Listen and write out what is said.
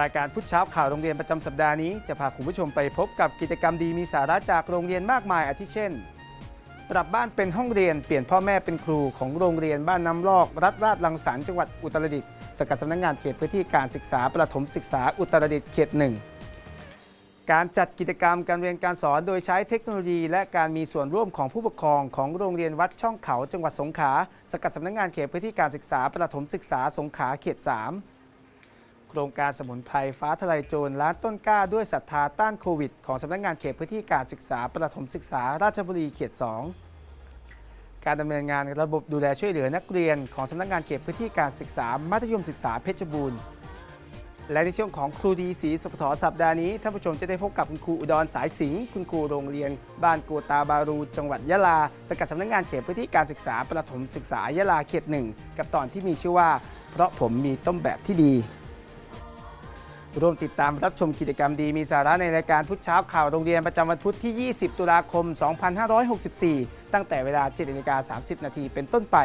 รายการพุทธเช้าข่าวโรงเรียนประจำสัปดาห์นี้จะพาคุณผู้ชมไปพบกับกิจกรรมดีมีสาระจากโรงเรียนมากมายอาทิเช่น ปรับบ้านเป็นห้องเรียนเปลี่ยนพ่อแม่เป็นครูของโรงเรียนบ้านน้ำลอก รัฐราชลังสรรค์จังหวัดอุตรดิตถ์สกัดสำนักงานเขตพื้นที่การศึกษาประถมศึกษาอุตรดิตถ์เขตหนึ่งการจัดกิจกรรมการเรียนการสอนโดยใช้เทคโนโลยี และการมีส่วนร่วมของผู้ปกครองของโรงเรียนวัดช่องเขาจังหวัดสงขลาสกัดสำนักงานเขตพื้นที่การศึกษาประถมศึกษาสงขลาเขต3 โครงการสมุนไพรฟ้าทลายโจรล้านต้นกล้าด้วยศรัทธาต้านโควิด ของสำนักงานเขตพื้นที่การศึกษาประถมศึกษาราชบุรีเขต 2 การดำเนินงานระบบดูแลช่วยเหลือนักเรียนของสำนักงานเขตพื้นที่การศึกษามัธยมศึกษาเพชรบูรณ์ และในช่วงของครูดีสีสุขถอสัปดาห์นี้ท่านผู้ชมจะได้พบกับคุณครูอุดรสายสิงห์คุณครูโรงเรียน บ้านโกตาบารู จังหวัดยะลาสกัดสำนักงานเขตพื้นที่การศึกษาประถมศึกษายะลาเขตหนึ่งกับตอนที่มีชื่อว่า เพราะผมมีต้นแบบที่ดี ร่วมติดตามรับชมกิจกรรมดีมีสาระในรายการพุทธเช้าข่าวโรงเรียนประจำวันพุธที่ 20 ตุลาคม 2564 ตั้งแต่เวลา7นาฬิกา30 นาทีเป็นต้นไป